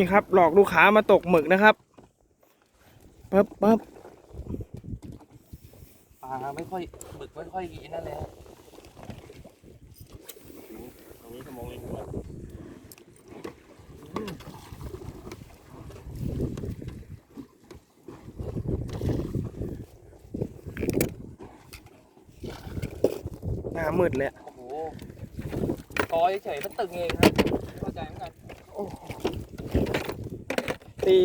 นี่ครับ หลอกลูกค้ามาตกหมึกนะครับปั๊บปั๊บปลาไม่ค่อยหมึกไม่ค่อยกินนั่นเลยฮะตรงนี้ก็มองเองด้วยหน้ามืดเลยอะโอ้โหกอยเฉยๆมันตึงเองครับเข้าใจเหมือนกัน ตี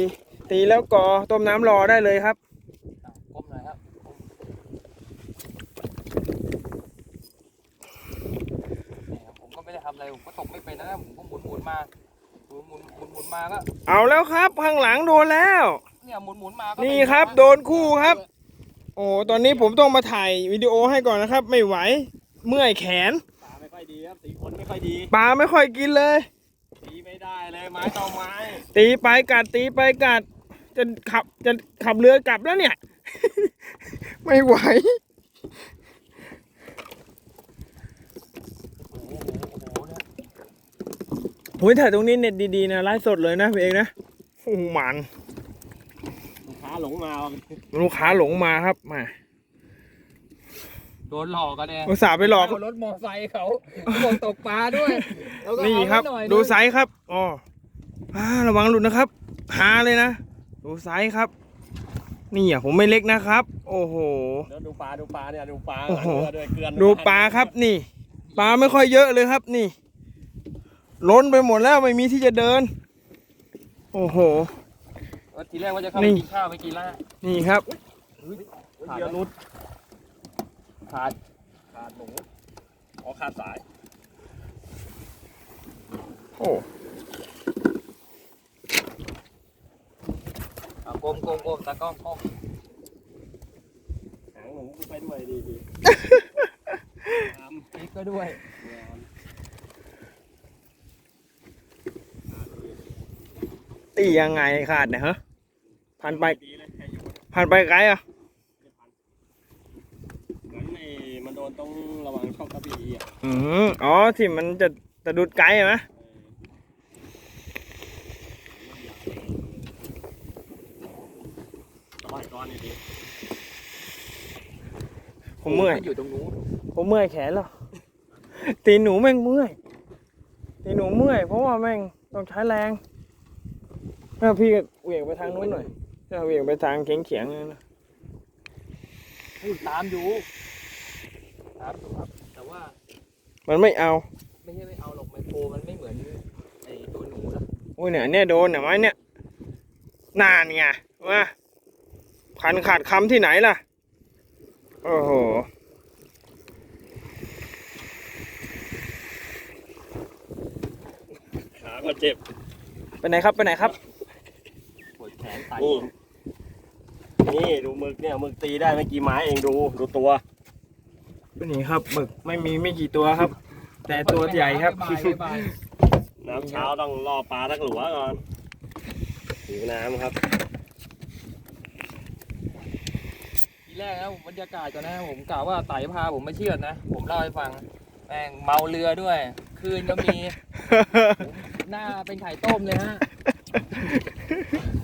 ตีแล้วกอต้มน้ำรอได้เลยครับอะก้มหน่อยครับนี่ครับผมก็ไม่ได้ทำอะไรผมก็ตกไม่เป็นนะผมก็หมุนหมุนๆมาหมุนหมุนหมุนหมุนๆมาก็เอาแล้วครับข้างหลังโดนแล้ว เนี่ยหมุนหมุนๆมาก็นี่เป็ครับะโดนคู่ครับ โอ้ตอนนี้ผมต้องมาถ่ายวิดีโอให้ก่อนนะครับ ไม่ไหวเมื่อยแขนปลาไม่ค่อยดีครับสีขนไม่ค่อยดีปลาไม่ค่อยกินเลยตี ได้เลยไม้ต่อไม้ตีไปกัดตีไปกัดจะขับจะขับเรือกลับแล้วเนี่ย ไม่ไหวโอ้โหโอ้โหเนี่ยถ่ายตรงนี้เน็ตดีๆนะไลฟ์สดเลยนะพี่เองนะโอ้หมันลูกค้าหลงมาลูกค้าหลงมาครับมา โดนหลอกกันเนี่ยอุตส่าห์ไปหลอก เารถมอไซค์เขาบอกตกปลาด้วยแล้วก็นี่เอาครับไว้หน่อยดูนึงไซส์ครับอ๋ออ่าระวังหลุดนะครับ หาเลยนะ ดูไซส์ครับ นี่อะผมไม่เล็กนะครับ โอ้โหเดี๋ยวดูปลาดูปลาเนี่ยดูปลาโอ้โหเกลือด้วยเกลือดูปลาครับนี่ ปลาไม่ค่อยเยอะเลยครับนี่ ล้นไปหมดแล้วไม่มีที่จะเดิน โอ้โห เออทีแรกว่าจะเข้าไปนี่ กินข้าวไปกินแล้วนี่ครับเดี๋ยวรุด ขาดขาดหนูอ๋อขาดสาย โอ้เอาก้มก้มก้มตากล้องก้มหางหนูกูไปด้วยดีดีตามพลิกก็ด้วยตียังไงขาดเนี่ยฮะ พันไปดีเลยแค่อยู่พันไปไกลอะ เหมือนในมันโดน ตรงระหว่างช่องกระบี่อะอืมอ๋อที่มันจะจะดุดไกลอะไหมสบายก้อนนี่ดีผมเมื่อยนอยู่ตรงนู้นผมเมื่อยแขนแล้ว ตีนหนูแม่งเมื่อย ตีนหนูเมื่อย เพราะว่าแม่งต้องใช้แรงถ้าพี่ก็เหวี่ยงไปทางนู้นหน่อยถ้าเหวี่ยงไปทางเขียงเขียงๆนั่นนะอุ้ยตามอยู่ ตามอยู่ครับ แต่ว่ามันไม่เอา ไม่ใช่ไม่เอาหรอกไมโครมันไม่เหมือนไอ้ตัวหนูนะอุ้ยเนี่ยเนี่ยโดนเนี่ยไม้เนี่ยนานไงว่าพันขาดคำที่ไหนล่ะ โอ้โหขาก็เจ็บไปไหนครับไปไหนครับปวดแขนไตนี่นี่ดูหมึกเนี่ยหมึกตีได้ไม่กี่ไม้เองดูดูตัว นี่ครับหมึกไม่มีไม่กี่ตัวครับ แต่ตัวใหญ่ครับบ๊ายบายบ๊ายบายน้ำเช้าต้องล่อปลาทักหลัวก่อนหิวน้ำครับทีแรกนะผมบรรยากาศก่อนนะผมกล่าวว่าไต่พาผมไม่เชื่อดนะ ผมเล่าให้ฟังแม่งเมาเรือด้วย คืนก็มี หน้าเป็นไข่ต้มเลยฮะ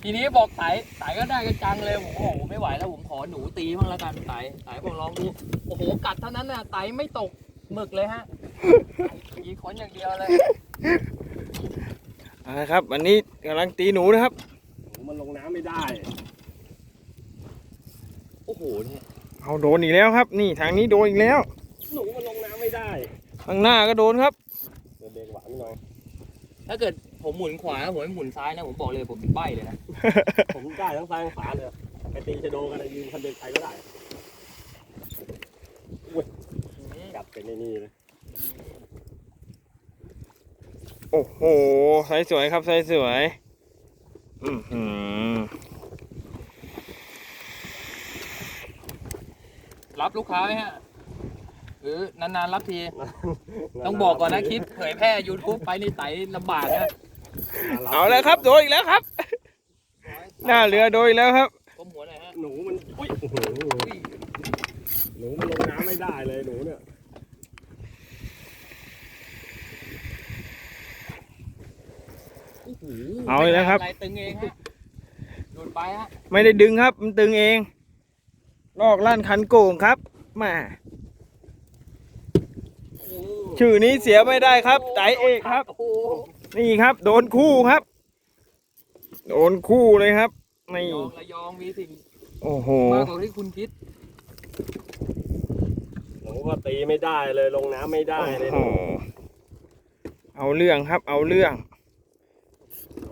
ทีนี้บอกไต่ไต่ก็ได้กันจังเลยผมโอ้โหไม่ไหวแล้วผมขอหนูตีบ้างแล้วกันไต่ไต่ผมลองดูโอ้โหกัดเท่านั้นน่ะไต่ไม่ตกหมึกเลยฮะยีขนอย่างเดียวเลยเอาละครับ วันนี้กำลังตีหนูนะครับหนูมันลงน้ำไม่ได้ โอ้โหเนี่ยเอาโดนอีกแล้วครับ นี่ทางนี้โดนอีกแล้ว หนูมันลงน้ำไม่ได้ ข้างหน้าก็โดนครับ เดี๋ยวเบรกหวานหน่อย ถ้าเกิด ผมหมุนขวาผมไม่หมุนซ้ายนะผมบอกเลยผมเป็นใบเลยนะ ผมได้ทั้งซ้ายทั้งขวาเลยไปตีชะโดกันเลยยืนคันเดินไปก็ได้กัดเป็นในนี่เลยโอ้โหไซส์สวยครับไซส์สวยอือหือรับลูกค้าไหมฮะหรือนานๆรับที ต้องบอกก่อนนะคลิปเผยแพร่ YouTube ไปนี่ไตลำบากนะ เอาแล้วครับ โดนอีกแล้วครับ หน้าเรือโดนอีกแล้วครับ ก้มหัวหน่อยฮะหนูมันอุ้ยโอ้โหอุ้ยหนูมันลงน้ำไม่ได้เลยหนูเนี่ยโหเอาอีกแล้วครับ อะไรตึงเองฮะหลุดไปฮะไม่ได้ดึงครับ มันตึงเอง ลอกลั่นคันโก่งครับมาชื่อนี้เสียไม่ได้ครับไตเอกครับ โอ้โห นี่ครับ โดนคู่ครับ โดนคู่เลยครับนี่ยองระยองมีสิ่งโอ้โหมากกว่าที่คุณคิดหนูก็ตีไม่ได้เลยลงน้ำไม่ได้เลย โอ้โหเอาเรื่องครับ เอาเรื่อง